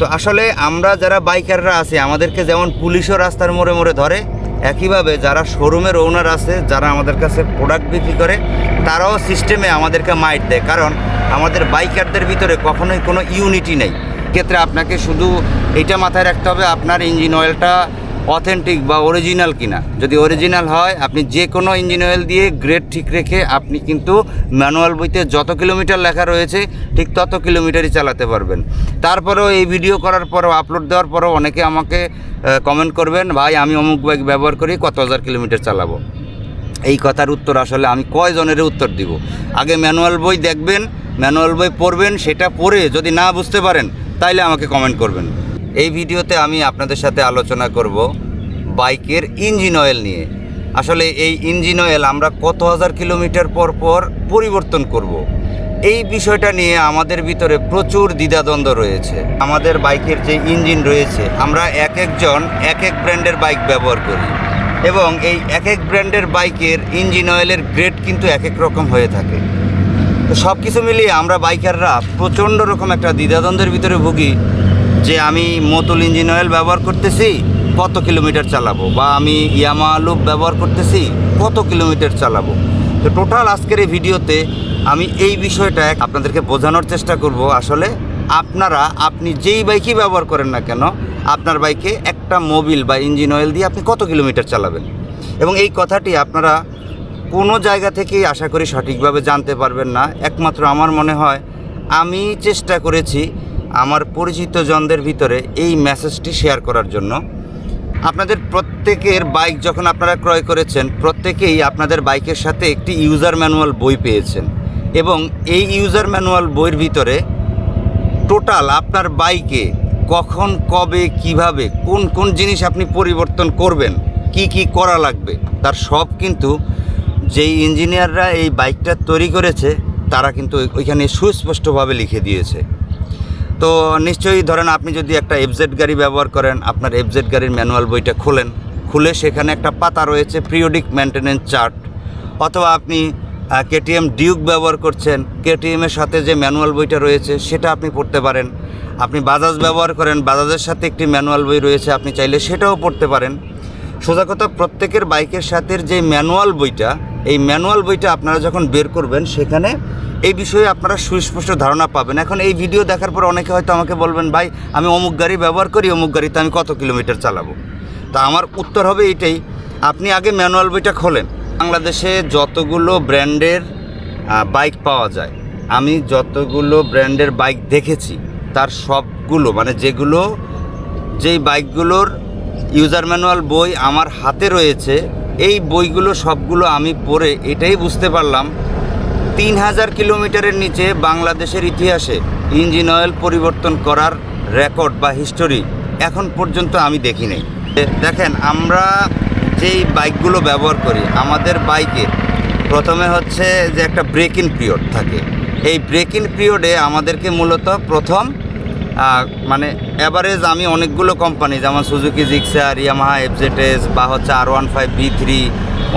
তো আসলে আমরা যারা বাইকাররা আছি, আমাদেরকে যেমন পুলিশও রাস্তার মোড়ে মোড়ে ধরে, একইভাবে যারা শোরুমের ওনার আছে, যারা আমাদের কাছে প্রোডাক্ট বিক্রি করে, তারাও সিস্টেমে আমাদেরকে মাইট দেয়। কারণ আমাদের বাইকারদের ভিতরে কখনোই কোনো ইউনিটি নেই। ক্ষেত্রে আপনাকে শুধু এটা মাথায় রাখতে হবে, আপনার ইঞ্জিন অয়েলটা অথেন্টিক বা অরিজিনাল কিনা। যদি অরিজিনাল হয়, আপনি যে কোনো ইঞ্জিন অয়েল দিয়ে গ্রেড ঠিক রেখে আপনি কিন্তু ম্যানুয়াল বইতে যত কিলোমিটার লেখা রয়েছে, ঠিক তত কিলোমিটারই চালাতে পারবেন। তারপরেও এই ভিডিও করার পরেও আপলোড দেওয়ার পরেও অনেকে আমাকে কমেন্ট করবেন, ভাই, আমি অমুক বাইক ব্যবহার করি, কত হাজার কিলোমিটার চালাবো? এই কথার উত্তর আসলে আমি কয়জনের উত্তর দিব। আগে ম্যানুয়াল বই দেখবেন ম্যানুয়াল বই পড়বেন, সেটা পড়ে যদি না বুঝতে পারেন, তাইলে আমাকে কমেন্ট করবেন। এই ভিডিওতে আমি আপনাদের সাথে আলোচনা করব বাইকের ইঞ্জিন অয়েল নিয়ে। আসলে এই ইঞ্জিন অয়েল আমরা কত হাজার কিলোমিটার পর পর পরিবর্তন করব। এই বিষয়টা নিয়ে আমাদের ভিতরে প্রচুর দ্বিধাদ্বন্দ্ব রয়েছে। আমাদের বাইকের যে ইঞ্জিন রয়েছে, আমরা এক একজন, এক এক ব্র্যান্ডের বাইক ব্যবহার করি। এবং এই এক এক ব্র্যান্ডের বাইকের ইঞ্জিন অয়েলের গ্রেড কিন্তু এক এক রকম হয়ে থাকে। তো সব কিছু মিলিয়ে আমরা বাইকাররা প্রচণ্ড রকম একটা দ্বিধাদ্বন্দ্বের ভিতরে ভুগি। যে আমি মতুল ইঞ্জিন অয়েল ব্যবহার করতেছি, কত কিলোমিটার চালাবো? বা আমি ইয়ামা লুপ ব্যবহার করতেছি, কত কিলোমিটার চালাবো? তো টোটাল আজকের এই ভিডিওতে আমি এই বিষয়টা আপনাদেরকে বোঝানোর চেষ্টা করব। আসলে আপনারা, আপনি যেই বাইকই ব্যবহার করেন না কেন, আপনার বাইকে একটা মোবিল বা ইঞ্জিন অয়েল দিয়ে আপনি কত কিলোমিটার চালাবেন? এবং এই কথাটি আপনারা কোনো জায়গা থেকেই আশা করি সঠিকভাবে জানতে পারবেন না। একমাত্র আমার মনে হয়, আমি চেষ্টা করেছি আমার পরিচিত জনদের ভিতরে এই মেসেজটি শেয়ার করার জন্য। আপনাদের প্রত্যেকের বাইক যখন আপনারা ক্রয় করেছেন, প্রত্যেকেই আপনাদের বাইকের সাথে একটি ইউজার ম্যানুয়াল বই পেয়েছেন এবং এই ইউজার ম্যানুয়াল বইয়ের ভিতরে টোটাল আপনার বাইকে কখন, কবে, কীভাবে, কোন কোন জিনিস আপনি পরিবর্তন করবেন, কি কি করা লাগবে, তার সব কিন্তু যেই ইঞ্জিনিয়াররা এই বাইকটা তৈরি করেছে, তারা কিন্তু ওইখানে সুস্পষ্টভাবে লিখে দিয়েছে। তো নিশ্চয়ই ধরেন আপনি যদি একটা এফজেড গাড়ি ব্যবহার করেন, আপনার এফজেড গাড়ির ম্যানুয়াল বইটা খোলেন, খুলে সেখানে একটা পাতা রয়েছে পিরিয়ডিক মেনটেনেন্স চার্ট অথবা আপনি কেটিএম ডিউক ব্যবহার করছেন কেটিএমের সাথে যে ম্যানুয়াল বইটা রয়েছে, সেটা আপনি পড়তে পারেন। আপনি বাজাজ ব্যবহার করেন বাজাজের সাথে একটি ম্যানুয়াল বই রয়েছে, আপনি চাইলে সেটাও পড়তে পারেন। সোজা কথা, প্রত্যেকের বাইকের সাথে যে ম্যানুয়াল বইটা, এই ম্যানুয়াল বইটা আপনারা যখন বের করবেন, সেখানে এই বিষয়ে আপনারা সুস্পষ্ট ধারণা পাবেন। এখন এই ভিডিও দেখার পর অনেকে হয়তো আমাকে বলবেন, ভাই, আমি অমুক গাড়ি ব্যবহার করি, অমুক গাড়িতে আমি কত কিলোমিটার চালাবো? তা আমার উত্তর হবে এটাই, আপনি আগে ম্যানুয়াল বইটা খোলেন। বাংলাদেশে যতগুলো ব্র্যান্ডের বাইক পাওয়া যায়, আমি যতগুলো ব্র্যান্ডের বাইক দেখেছি, তার সবগুলো মানে যেগুলো, যেই বাইকগুলোর ইউজার ম্যানুয়াল বই আমার হাতে রয়েছে। এই বইগুলো সবগুলো আমি পড়ে এটাই বুঝতে পারলাম। তিন হাজার কিলোমিটারের নিচে বাংলাদেশের ইতিহাসে ইঞ্জিন অয়েল পরিবর্তন করার রেকর্ড বা হিস্টোরি এখন পর্যন্ত আমি দেখি নাই। দেখেন, আমরা যেই বাইকগুলো ব্যবহার করি, আমাদের বাইকে প্রথমে হচ্ছে যে একটা ব্রেক ইন পিরিয়ড থাকে। এই ব্রেক ইন পিরিয়ডে আমাদেরকে মূলত প্রথম মানে অ্যাভারেজ আমি অনেকগুলো কোম্পানি যেমন সুজুকি জিক্সার ইয়ামাহা এফজেটেস বা হচ্ছে R one five V three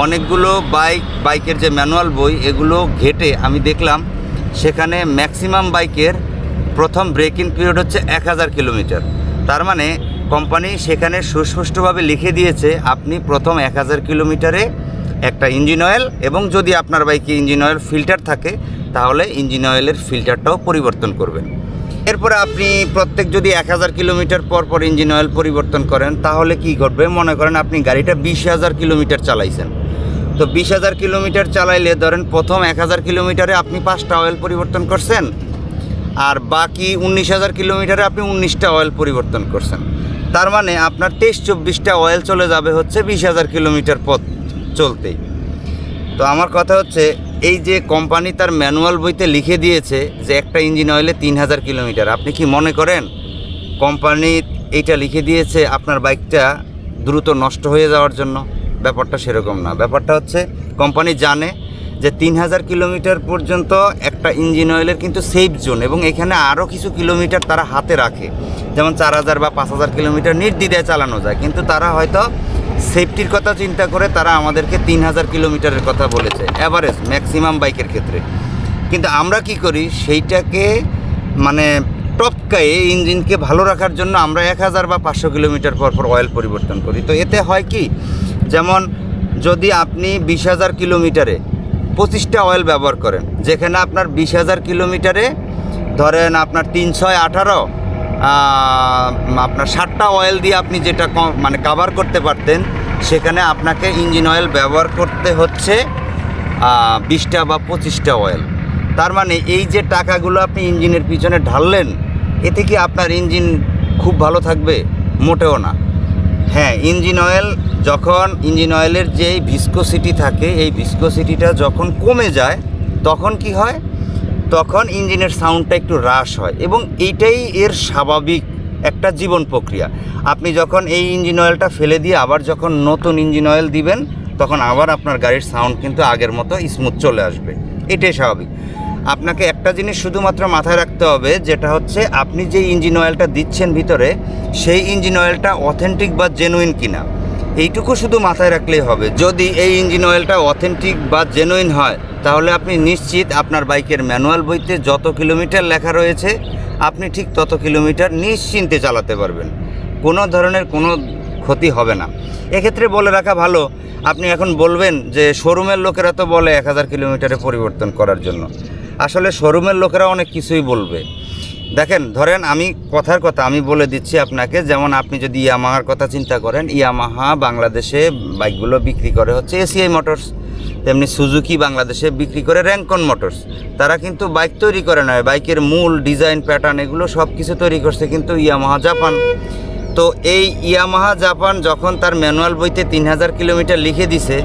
অনেকগুলো বাইক বাইকের যে ম্যানুয়াল বই, এগুলো ঘেটে আমি দেখলাম, সেখানে ম্যাক্সিমাম বাইকের প্রথম ব্রেক পিরিয়ড হচ্ছে এক হাজার কিলোমিটার। তার মানে কোম্পানি সেখানে সুস্পষ্টভাবে লিখে দিয়েছে, আপনি প্রথম এক হাজার কিলোমিটারে একটা ইঞ্জিন অয়েল এবং যদি আপনার বাইকে ইঞ্জিন অয়েল ফিল্টার থাকে, তাহলে ইঞ্জিন অয়েলের ফিল্টারটাও পরিবর্তন করবেন। এরপরে আপনি প্রত্যেক যদি এক হাজার কিলোমিটার পর পর ইঞ্জিন অয়েল পরিবর্তন করেন, তাহলে কি ঘটবে? মনে করেন আপনি গাড়িটা বিশ হাজার কিলোমিটার চালাইছেন। তো বিশ হাজার কিলোমিটার চালাইলে ধরেন প্রথম এক হাজার কিলোমিটারে আপনি পাঁচটা অয়েল পরিবর্তন করছেন, আর বাকি উনিশ হাজার কিলোমিটারে আপনি উনিশটা অয়েল পরিবর্তন করছেন। তার মানে আপনার তেইশ চব্বিশটা অয়েল চলে যাবে হচ্ছে বিশ হাজার কিলোমিটার পথ চলতেই। তো আমার কথা হচ্ছে এই যে কোম্পানি তার ম্যানুয়াল বইতে লিখে দিয়েছে যে একটা ইঞ্জিন অয়েলে তিন হাজার কিলোমিটার, আপনি কি মনে করেন? কোম্পানি এইটা লিখে দিয়েছে আপনার বাইকটা দ্রুত নষ্ট হয়ে যাওয়ার জন্য। ব্যাপারটা সেরকম না। ব্যাপারটা হচ্ছে, কোম্পানি জানে যে তিন হাজার কিলোমিটার পর্যন্ত একটা ইঞ্জিন অয়েলের কিন্তু সেফ জোন এবং এখানে আরও কিছু কিলোমিটার তারা হাতে রাখে। যেমন চার হাজার বা পাঁচ হাজার কিলোমিটার নির্দ্বিধায় চালানো যায়। কিন্তু তারা হয়তো সেফটির কথা চিন্তা করে তারা আমাদেরকে তিন হাজার কিলোমিটারের কথা বলেছে অ্যাভারেজ ম্যাক্সিমাম বাইকের ক্ষেত্রে। কিন্তু আমরা কি করি, সেইটাকে মানে টপকায়ে ইঞ্জিনকে ভালো রাখার জন্য আমরা এক হাজার বা পাঁচশো কিলোমিটার পর পর অয়েল পরিবর্তন করি। তো এতে হয় কি, যেমন যদি আপনি বিশ হাজার কিলোমিটারে পঁচিশটা অয়েল ব্যবহার করেন, যেখানে আপনার বিশ হাজার কিলোমিটারে ধরেন আপনার তিন ছয় আঠারো আপনার ষাটটা অয়েল দিয়ে আপনি যেটা মানে কাভার করতে পারতেন, সেখানে আপনাকে ইঞ্জিন অয়েল ব্যবহার করতে হচ্ছে বিশটা বা পঁচিশটা অয়েল তার মানে এই যে টাকাগুলো আপনি ইঞ্জিনের পিছনে ঢাললেন, এতে কি আপনার ইঞ্জিন খুব ভালো থাকবে? মোটেও না। হ্যাঁ ইঞ্জিন অয়েল যখন ইঞ্জিন অয়েলের যে ভিসকোসিটি থাকে, এই ভিসকোসিটিটা যখন কমে যায়, তখন কি হয়? তখন ইঞ্জিনের সাউন্ডটা একটু হ্রাস হয় এবং এইটাই এর স্বাভাবিক একটা জীবন প্রক্রিয়া। আপনি যখন এই ইঞ্জিন অয়েলটা ফেলে দিয়ে আবার যখন নতুন ইঞ্জিন অয়েল দিবেন, তখন আবার আপনার গাড়ির সাউন্ড কিন্তু আগের মতো স্মুথ চলে আসবে। এটাই স্বাভাবিক। আপনাকে একটা জিনিস শুধুমাত্র মাথায় রাখতে হবে, যেটা হচ্ছে আপনি যে ইঞ্জিন অয়েলটা দিচ্ছেন ভিতরে, সেই ইঞ্জিন অয়েলটা অথেন্টিক বা জেনুইন কিনা। এইটুকু শুধু মাথায় রাখলেই হবে। যদি এই ইঞ্জিন অয়েলটা অথেন্টিক বা জেনুইন হয়, তাহলে আপনি নিশ্চিত আপনার বাইকের ম্যানুয়াল বইতে যত কিলোমিটার লেখা রয়েছে, আপনি ঠিক তত কিলোমিটার নিশ্চিন্তে চালাতে পারবেন। কোনো ধরনের কোনো ক্ষতি হবে না। এক্ষেত্রে বলে রাখা ভালো, আপনি এখন বলবেন যে শোরুমের লোকেরা তো বলে এক হাজার কিলোমিটারে পরিবর্তন করার জন্য। আসলে শোরুমের লোকেরা অনেক কিছুই বলবে। দেখেন, ধরেন আমি কথার কথা আমি বলে দিচ্ছি আপনাকে, যেমন আপনি যদি ইয়ামাহার কথা চিন্তা করেন, ইয়ামাহা বাংলাদেশে বাইকগুলো বিক্রি করে হচ্ছে এসিআই মোটরস, তেমনি সুজুকি বাংলাদেশে বিক্রি করে র্যাঙ্কন মোটরস। তারা কিন্তু বাইক তৈরি করে নয়, বাইকের মূল ডিজাইন প্যাটার্ন এগুলো সব কিছু তৈরি করছে কিন্তু ইয়ামাহা জাপান। তো এই ইয়ামাহা জাপান যখন তার ম্যানুয়াল বইতে তিন হাজার কিলোমিটার লিখে দিছে,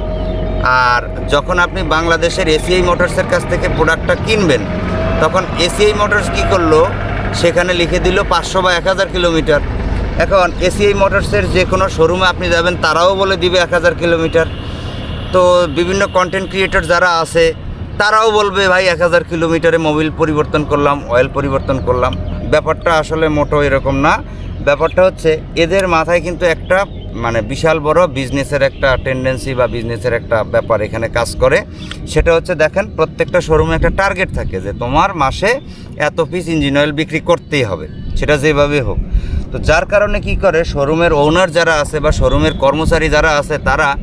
আর যখন আপনি বাংলাদেশের এসিআই মোটরসের কাছ থেকে প্রোডাক্টটা কিনবেন, তখন এসিআই মোটরস কী করল? সেখানে লিখে দিল পাঁচশো বা এক হাজার কিলোমিটার। এখন এসিআই মোটরসের যে কোনো শোরুমে আপনি যাবেন, তারাও বলে দিবে এক হাজার কিলোমিটার। তো বিভিন্ন কন্টেন্ট ক্রিয়েটর যারা আছে, তারাও বলবে, ভাই, এক হাজার কিলোমিটারে মোবিল পরিবর্তন করলাম অয়েল পরিবর্তন করলাম। ব্যাপারটা আসলে মোটো এরকম না। ব্যাপারটা হচ্ছে, এদের মাথায় কিন্তু একটা মানে বিশাল বড় বিজনেসের একটা টেন্ডেন্সি বা বিজনেসের একটা ব্যাপার এখানে কাজ করে। সেটা হচ্ছে দেখেন, প্রত্যেকটা শোরুমে একটা টার্গেট থাকে যে তোমার মাসে এত পিস ইঞ্জিন অয়েল বিক্রি করতেই হবে। সেটা যেভাবে হোক। তো যার কারণে কি করে শোরুমের ওনার যারা আছে বা শোরুমের কর্মচারী যারা আছে, তারা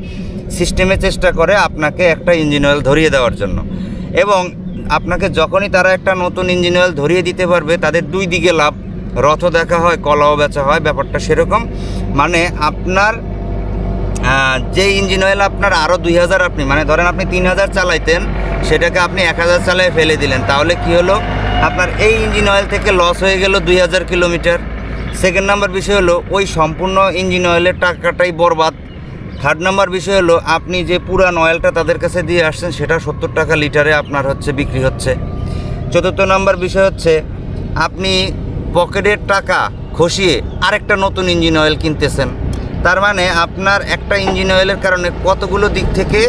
সিস্টেমে চেষ্টা করে আপনাকে একটা ইঞ্জিন অয়েল ধরিয়ে দেওয়ার জন্য। এবং আপনাকে যখনই তারা একটা নতুন ইঞ্জিন অয়েল ধরিয়ে দিতে পারবে, তাদের দুই দিকে লাভ রথ দেখা হয়, কলাও বেচা হয়, ব্যাপারটা সেরকম। মানে আপনার যে ইঞ্জিন অয়েল আপনার আরও দুই হাজার আপনি মানে ধরেন আপনি তিন হাজার চালাইতেন, সেটাকে আপনি এক হাজার চালায় ফেলে দিলেন। তাহলে কি হলো? আপনার এই ইঞ্জিন অয়েল থেকে লস হয়ে গেল দুই হাজার কিলোমিটার। সেকেন্ড নাম্বার বিষয় হলো, ওই সম্পূর্ণ ইঞ্জিন অয়েলের টাকাটাই বরবাদ। থার্ড নাম্বার বিষয় হলো, আপনি যে পুরান অয়েলটা তাদের কাছে দিয়ে আসছেন, সেটা সত্তর টাকা লিটারে আপনার হচ্ছে বিক্রি হচ্ছে। চতুর্থ নাম্বার বিষয় হচ্ছে, আপনি পকেটের টাকা খসিয়ে আরেকটা নতুন ইঞ্জিন অয়েল কিনতেছেন। তার মানে আপনার একটা ইঞ্জিন অয়েলের কারণে কতগুলো দিক থেকে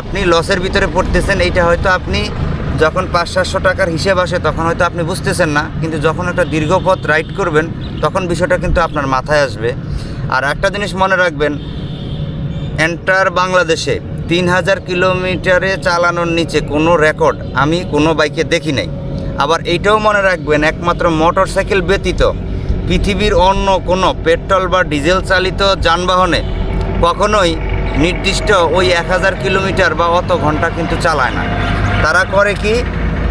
আপনি লসের ভিতরে পড়তেছেন, এইটা হয়তো আপনি যখন পাঁচ সাতশো টাকার হিসেব আসে তখন হয়তো আপনি বুঝতেছেন না, কিন্তু যখন একটা দীর্ঘ পথ রাইড করবেন, তখন বিষয়টা কিন্তু আপনার মাথায় আসবে। আর একটা জিনিস মনে রাখবেন এন্টার বাংলাদেশে তিন হাজার কিলোমিটারে চালানোর নিচে কোনো রেকর্ড আমি কোনো বাইকে দেখি নাই। আবার এইটাও মনে রাখবেন, একমাত্র মোটর সাইকেল ব্যতীত পৃথিবীর অন্য কোনো পেট্রোল বা ডিজেল চালিত যানবাহনে কখনোই নির্দিষ্ট ওই এক হাজার কিলোমিটার বা অত ঘণ্টা কিন্তু চালায় না। তারা করে কি?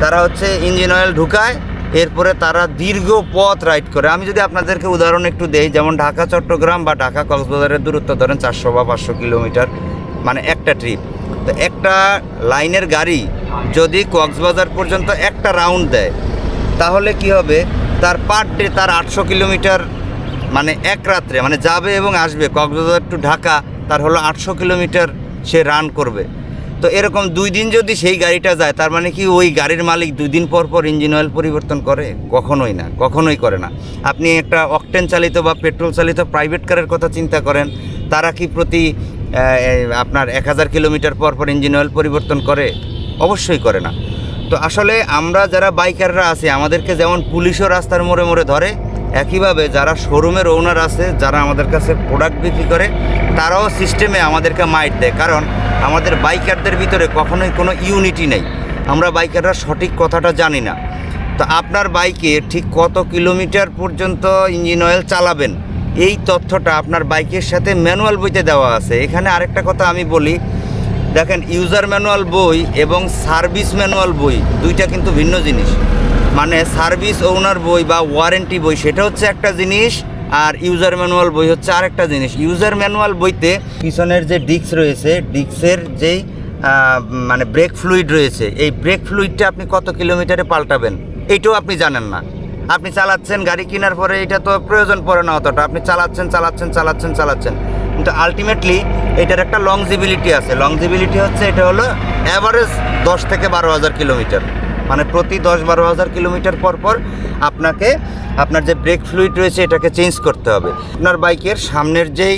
তারা হচ্ছে ইঞ্জিন অয়েল ঢুকায়, এরপরে তারা দীর্ঘ পথ রাইড করে। আমি যদি আপনাদেরকে উদাহরণ একটু দেই, যেমন ঢাকা, চট্টগ্রাম বা ঢাকা, কক্সবাজারের দূরত্ব ধরেন চারশো বা পাঁচশো কিলোমিটার মানে একটা ট্রিপ তো একটা লাইনের গাড়ি যদি কক্সবাজার পর্যন্ত একটা রাউন্ড দেয়, তাহলে কি হবে? তার পার ডে তার আটশো কিলোমিটার মানে এক রাত্রে মানে যাবে এবং আসবে। কক্সবাজার টু ঢাকা, তার হলো আটশো কিলোমিটার সে রান করবে। তো এরকম দুই দিন যদি সেই গাড়িটা যায়, তার মানে কি ওই গাড়ির মালিক দুই দিন পর পর ইঞ্জিন অয়েল পরিবর্তন করে? কখনোই না, কখনোই করে না। আপনি একটা অকটেন চালিত বা পেট্রোল চালিত প্রাইভেট কারের কথা চিন্তা করেন, তারা কি প্রতি আপনার এক হাজার কিলোমিটার পর পর ইঞ্জিন অয়েল পরিবর্তন করে? অবশ্যই করে না। তো আসলে আমরা যারা বাইকাররা আছি, আমাদেরকে যেমন পুলিশও রাস্তার মোড়ে মোড়ে ধরে, একইভাবে যারা শোরুমের ওনার আছে, যারা আমাদের কাছে প্রোডাক্ট বিক্রি করে, তারাও সিস্টেমে আমাদেরকে মাইট দেয়। কারণ আমাদের বাইকারদের ভিতরে কখনোই কোনো ইউনিটি নেই। আমরা বাইকাররা সঠিক কথাটা জানি না। তো আপনার বাইকে ঠিক কত কিলোমিটার পর্যন্ত ইঞ্জিন অয়েল চালাবেন? এই তথ্যটা আপনার বাইকের সাথে ম্যানুয়াল বইতে দেওয়া আছে। এখানে আরেকটা কথা আমি বলি দেখেন ইউজার ম্যানুয়াল বই এবং সার্ভিস ম্যানুয়াল বই, দুইটা কিন্তু ভিন্ন জিনিস। মানে সার্ভিস ওনার বই বা ওয়ারেন্টি বই, সেটা হচ্ছে একটা জিনিস আর ইউজার ম্যানুয়াল বই হচ্ছে আরেকটা জিনিস। ইউজার ম্যানুয়াল বইতে পিছনের যে ডিস্ক রয়েছে ডিস্কের যেই মানে ব্রেক ফ্লুইড রয়েছে, এই ব্রেক ফ্লুইডটা আপনি কত কিলোমিটারে পাল্টাবেন এইটাও আপনি জানেন না। আপনি চালাচ্ছেন গাড়ি কেনার পরে এটা তো প্রয়োজন পড়ে না অতটা। আপনি চালাচ্ছেন চালাচ্ছেন চালাচ্ছেন চালাচ্ছেন। কিন্তু আলটিমেটলি এটার একটা লংজিবিলিটি আছে। লংজিবিলিটি হচ্ছে এটা হলো অ্যাভারেজ দশ থেকে বারো হাজার কিলোমিটার মানে প্রতি দশ বারো হাজার কিলোমিটার পর পর আপনাকে আপনার যে ব্রেক ফ্লুইড রয়েছে এটাকে চেঞ্জ করতে হবে। আপনার বাইকের সামনের যেই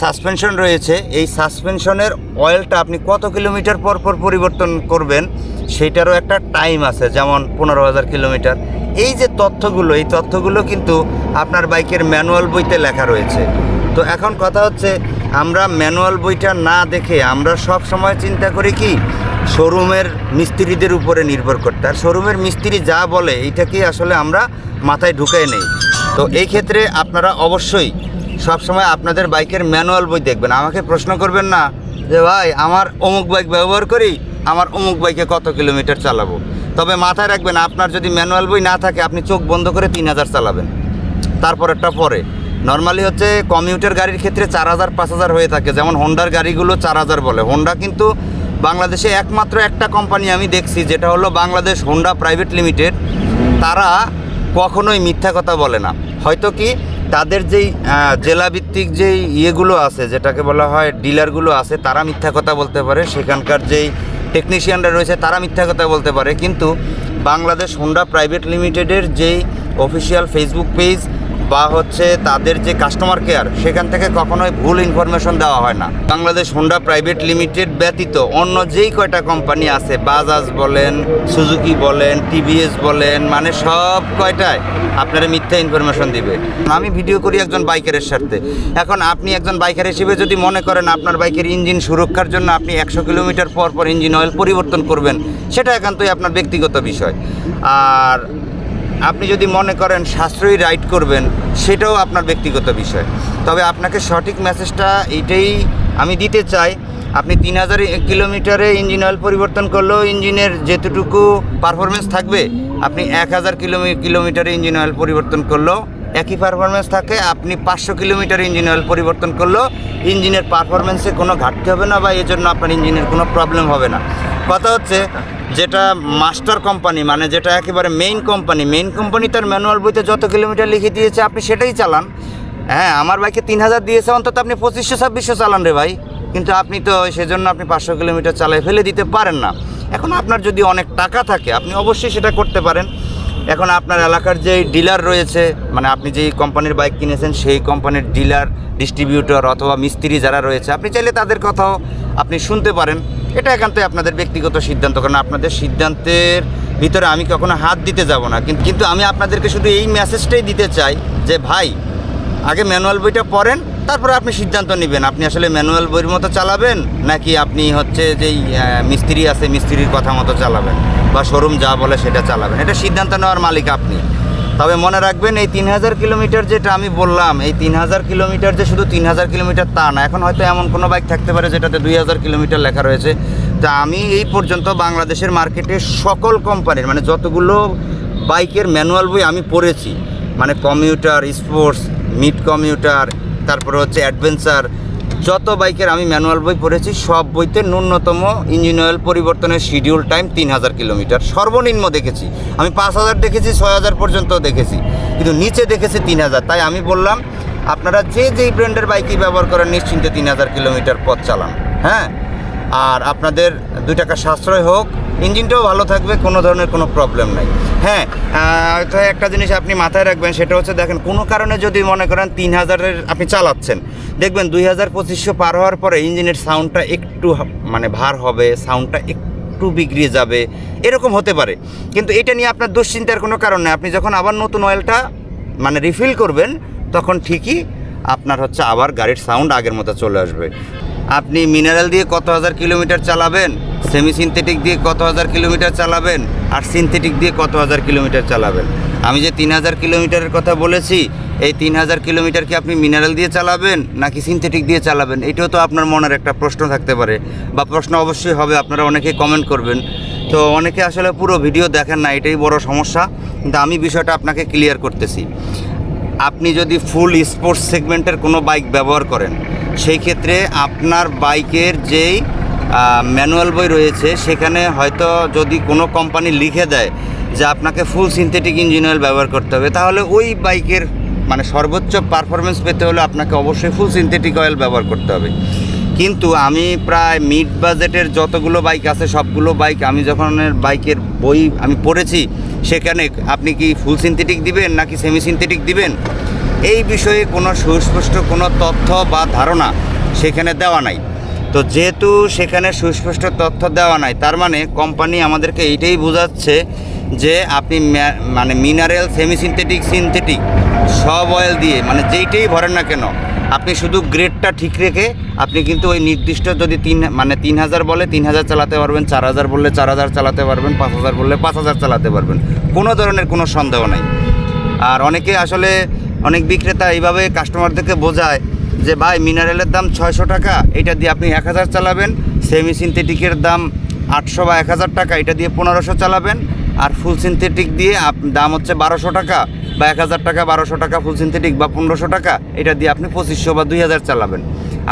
সাসপেনশন রয়েছে, এই সাসপেনশনের অয়েলটা আপনি কত কিলোমিটার পর পর পরিবর্তন করবেন সেইটারও একটা টাইম আছে, যেমন পনেরো হাজার কিলোমিটার এই যে তথ্যগুলো, এই তথ্যগুলো কিন্তু আপনার বাইকের ম্যানুয়াল বইতে লেখা রয়েছে। তো এখন কথা হচ্ছে, আমরা ম্যানুয়াল বইটা না দেখে আমরা সব সময় চিন্তা করি কি, শোরুমের মিস্ত্রিদের উপরে নির্ভর করতে। আর শোরুমের মিস্ত্রি যা বলে, এইটাকে আসলে আমরা মাথায় ঢুকাই নেই। তো এই ক্ষেত্রে আপনারা অবশ্যই সবসময় আপনাদের বাইকের ম্যানুয়াল বই দেখবেন। আমাকে প্রশ্ন করবেন না যে, ভাই, আমার অমুক বাইক ব্যবহার করি, আমার অমুক বাইকে কত কিলোমিটার চালাবো? তবে মাথায় রাখবেন, আপনার যদি ম্যানুয়াল বই না থাকে, আপনি চোখ বন্ধ করে তিন হাজার চালাবেন। তারপরেরটা পরে। নর্মালি হচ্ছে কমিউটার গাড়ির ক্ষেত্রে চার হাজার, পাঁচ হাজার হয়ে থাকে। যেমন হোন্ডার গাড়িগুলো চার হাজার বলে। হোন্ডা কিন্তু বাংলাদেশে একমাত্র একটা কোম্পানি আমি দেখছি, যেটা হলো বাংলাদেশ হোন্ডা প্রাইভেট লিমিটেড তারা কখনোই মিথ্যা কথা বলে না। হয়তো কি তাদের যেই জেলাভিত্তিক যেই ইয়েগুলো আছে, যেটাকে বলা হয় ডিলারগুলো আছে, তারা মিথ্যা কথা বলতে পারে। সেখানকার যেই টেকনিশিয়ানরা রয়েছে, তারা মিথ্যা কথা বলতে পারে। কিন্তু বাংলাদেশ হোন্ডা প্রাইভেট লিমিটেডের যেই অফিসিয়াল ফেসবুক পেজ বা হচ্ছে তাদের যে কাস্টমার কেয়ার সেখান থেকে কখনোই ভুল ইনফরমেশন দেওয়া হয় না। বাংলাদেশ হোন্ডা প্রাইভেট লিমিটেড ব্যতীত অন্য যেই কয়টা কোম্পানি আছে বাজাজ বলেন সুজুকি বলেন টিভিএস বলেন মানে সব কয়টায় আপনারা মিথ্যা ইনফরমেশন দিবে। আমি ভিডিও করি একজন বাইকারের সাথে। এখন আপনি একজন বাইকার হিসেবে যদি মনে করেন আপনার বাইকের ইঞ্জিন সুরক্ষার জন্য আপনি একশো কিলোমিটার পর পর ইঞ্জিন অয়েল পরিবর্তন করবেন, সেটা একান্তই আপনার ব্যক্তিগত বিষয়। আর আপনি যদি মনে করেন সাশ্রয়ী রাইড করবেন, সেটাও আপনার ব্যক্তিগত বিষয়। তবে আপনাকে সঠিক মেসেজটা এইটাই আমি দিতে চাই, আপনি তিন হাজার কিলোমিটারে ইঞ্জিন অয়েল পরিবর্তন করলেও ইঞ্জিনের যেতটুকু পারফরমেন্স থাকবে, আপনি এক হাজার কিলোমি, কিলোমিটারে ইঞ্জিন অয়েল পরিবর্তন করলেও একই পারফরমেন্স থাকে, আপনি পাঁচশো কিলোমিটার ইঞ্জিন অয়েল পরিবর্তন করলেও ইঞ্জিনের পারফরমেন্সে কোনো ঘাটতি হবে না বা এজন্য আপনার ইঞ্জিনের কোনো প্রবলেম হবে না। কথা হচ্ছে যেটা মাস্টার কোম্পানি মানে যেটা একেবারে মেইন কোম্পানি মেইন কোম্পানি তার ম্যানুয়াল বইতে যত কিলোমিটার লিখে দিয়েছে আপনি সেটাই চালান। হ্যাঁ আমার বাইকে তিন হাজার দিয়েছে, অন্তত আপনি পঁচিশশো, ছাব্বিশশো চালান রে ভাই। কিন্তু আপনি তো সেজন্য আপনি পাঁচশো কিলোমিটার চালাই ফেলে দিতে পারেন না। এখন আপনার যদি অনেক টাকা থাকে, আপনি অবশ্যই সেটা করতে পারেন। এখন আপনার এলাকার যে ডিলার রয়েছে মানে আপনি যেই কোম্পানির বাইক কিনেছেন, সেই কোম্পানির ডিলার ডিস্ট্রিবিউটর অথবা মিস্ত্রি যারা রয়েছে, আপনি চাইলে তাদের কথাও আপনি শুনতে পারেন। এটা একান্তই আপনাদের ব্যক্তিগত সিদ্ধান্ত, কারণ আপনাদের সিদ্ধান্তের ভিতরে আমি কখনো হাত দিতে যাব না। কিন্তু আমি আপনাদেরকে শুধু এই মেসেজটাই দিতে চাই যে, ভাই, আগে ম্যানুয়াল বইটা পড়েন, তারপরে আপনি সিদ্ধান্ত নেবেন। আপনি আসলে ম্যানুয়াল বইয়ের মতো চালাবেন, নাকি আপনি হচ্ছে যেই মিস্ত্রি আছে, মিস্ত্রির কথা মতো চালাবেন? বা শোরুম যা বলে সেটা চালাবেন? এটা সিদ্ধান্ত নেওয়ার মালিক আপনি। তবে মনে রাখবেন, এই তিন হাজার কিলোমিটার যেটা আমি বললাম, এই তিন হাজার কিলোমিটার যে শুধু তিন হাজার কিলোমিটার তা না, এখন হয়তো এমন কোনো বাইক থাকতে পারে যেটাতে দুই হাজার কিলোমিটার লেখা রয়েছে। তা আমি এই পর্যন্ত বাংলাদেশের মার্কেটে সকল কোম্পানির মানে যতগুলো বাইকের ম্যানুয়াল বই আমি পড়েছি মানে কমিউটার স্পোর্টস মিড কমিউটার তারপরে হচ্ছে অ্যাডভেঞ্চার যত বাইকের আমি ম্যানুয়াল বই পড়েছি, সব বইতে ন্যূনতম ইঞ্জিন অয়েল পরিবর্তনের শিডিউল টাইম তিন হাজার কিলোমিটার। সর্বনিম্ন দেখেছি। আমি পাঁচ হাজার দেখেছি ছয় হাজার পর্যন্ত দেখেছি। কিন্তু নিচে দেখেছি তিন হাজার তাই আমি বললাম, আপনারা যে যেই ব্র্যান্ডের বাইকই ব্যবহার করেন, নিশ্চিন্তে তিন হাজার কিলোমিটার পথ চালান। হ্যাঁ? আর আপনাদের দুই টাকা সাশ্রয় হোক ইঞ্জিনটাও ভালো থাকবে কোনো ধরনের কোনো প্রবলেম নাই। হ্যাঁ আহ, তো একটা জিনিস আপনি মাথায় রাখবেন সেটা হচ্ছে দেখেন কোনো কারণে যদি মনে করেন তিন হাজারের আপনি চালাচ্ছেন দেখবেন দুই হাজার পঁচিশশো পার হওয়ার পরে ইঞ্জিনের সাউন্ডটা একটু মানে ভার হবে সাউন্ডটা একটু বিগড়িয়ে যাবে এরকম হতে পারে। কিন্তু এটা নিয়ে আপনার দুশ্চিন্তার কোনো কারণ নেই। আপনি যখন আবার নতুন অয়েলটা মানে রিফিল করবেন তখন ঠিকই আপনার হচ্ছে আবার গাড়ির সাউন্ড আগের মতো চলে আসবে। আপনি মিনারেল দিয়ে কত হাজার কিলোমিটার চালাবেন? সেমি সিনথেটিক দিয়ে কত হাজার কিলোমিটার চালাবেন? আর সিনথেটিক দিয়ে কত হাজার কিলোমিটার চালাবেন? আমি যে তিন হাজার কিলোমিটারের কথা বলেছি, এই তিন হাজার কিলোমিটার কি আপনি মিনারেল দিয়ে চালাবেন, নাকি সিনথেটিক দিয়ে চালাবেন? এটাও তো আপনার মনের একটা প্রশ্ন থাকতে পারে। বা প্রশ্ন অবশ্যই হবে, আপনারা অনেকে কমেন্ট করবেন। তো অনেকে আসলে পুরো ভিডিও দেখেন না, এটাই বড় সমস্যা। কিন্তু আমি বিষয়টা আপনাকে ক্লিয়ার করতেছি। আপনি যদি ফুল স্পোর্টস সেগমেন্টের কোনো বাইক ব্যবহার করেন সেই ক্ষেত্রে আপনার বাইকের যেই ম্যানুয়াল বই রয়েছে, সেখানে হয়তো যদি কোনো কোম্পানি লিখে দেয় যে আপনাকে ফুল সিনথেটিক ইঞ্জিন অয়েল ব্যবহার করতে হবে, তাহলে ওই বাইকের মানে সর্বোচ্চ পারফরমেন্স পেতে হলে আপনাকে অবশ্যই ফুল সিনথেটিক অয়েল ব্যবহার করতে হবে। কিন্তু আমি প্রায় মিড বাজেটের যতগুলো বাইক আছে, সবগুলো বাইক আমি যখন বাইকের বই আমি পড়েছি, সেখানে আপনি কি ফুল সিনথেটিক দিবেন নাকি সেমি সিনথেটিক দিবেন? এই বিষয়ে কোনো সুস্পষ্ট কোনো তথ্য বা ধারণা সেখানে দেওয়া নাই। তো যেহেতু সেখানে সুস্পষ্ট তথ্য দেওয়া নাই, তার মানে কোম্পানি আমাদেরকে এইটাই বোঝাচ্ছে যে আপনি মানে মিনারেল সেমি সিনথেটিক সিনথেটিক সব অয়েল দিয়ে মানে যেইটাই ভরেন না কেন, আপনি শুধু গ্রেডটা ঠিক রেখে আপনি কিন্তু ওই নির্দিষ্ট যদি তিন মানে তিন হাজার বলে তিন হাজার চালাতে পারবেন, চার হাজার বললে চার হাজার চালাতে পারবেন, পাঁচ হাজার বললে পাঁচ হাজার চালাতে পারবেন, কোনো ধরনের কোনো সন্দেহ নাই। আর অনেকে আসলে অনেক বিক্রেতা এইভাবে কাস্টমারদেরকে বোঝায় যে, ভাই মিনারেলের দাম ছয়শো টাকা, এটা দিয়ে আপনি এক হাজার চালাবেন সেমি সিনথেটিকের দাম আটশো বা এক হাজার টাকা, এটা দিয়ে পনেরোশো চালাবেন, আর ফুল সিনথেটিক দিয়ে দাম হচ্ছে বারোশো টাকা বা এক হাজার টাকা, বারোশো টাকা ফুল সিনথেটিক বা পনেরোশো টাকা, এটা দিয়ে আপনি পঁচিশশো বা দুই হাজার চালাবেন।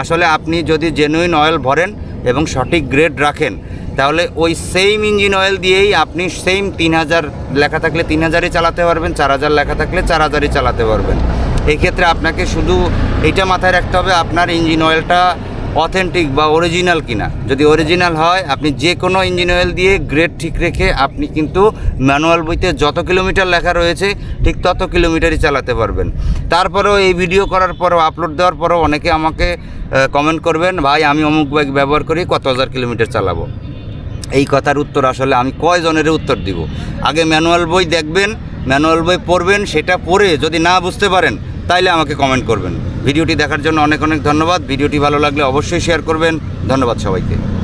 আসলে আপনি যদি জেনুইন অয়েল ভরেন এবং সঠিক গ্রেড রাখেন তাহলে ওই সেম ইঞ্জিন অয়েল দিয়েই আপনি সেম তিন হাজার লেখা থাকলে তিন হাজারই চালাতে পারবেন, চার হাজার লেখা থাকলে চার হাজারই চালাতে পারবেন। এই ক্ষেত্রে আপনাকে শুধু এটা মাথায় রাখতে হবে আপনার ইঞ্জিন অয়েলটা অথেন্টিক বা অরিজিনাল কিনা। যদি অরিজিনাল হয়, আপনি যে কোনো ইঞ্জিন অয়েল দিয়ে গ্রেড ঠিক রেখে আপনি কিন্তু ম্যানুয়াল বইতে যত কিলোমিটার লেখা রয়েছে, ঠিক তত কিলোমিটারই চালাতে পারবেন। তারপরেও এই ভিডিও করার পরেও আপলোড দেওয়ার পরও অনেকে আমাকে কমেন্ট করবেন, ভাই, আমি অমুক বাইক ব্যবহার করি, কত হাজার কিলোমিটার চালাবো? এই কথার উত্তর আসলে আমি কয়জনের উত্তর দিব? আগে ম্যানুয়াল বই দেখবেন, ম্যানুয়াল বই পড়বেন, সেটা পড়ে যদি না বুঝতে পারেন, তাইলে আমাকে কমেন্ট করবেন। ভিডিওটি দেখার জন্য অনেক অনেক ধন্যবাদ। ভিডিওটি ভালো লাগলে অবশ্যই শেয়ার করবেন। ধন্যবাদ সবাইকে।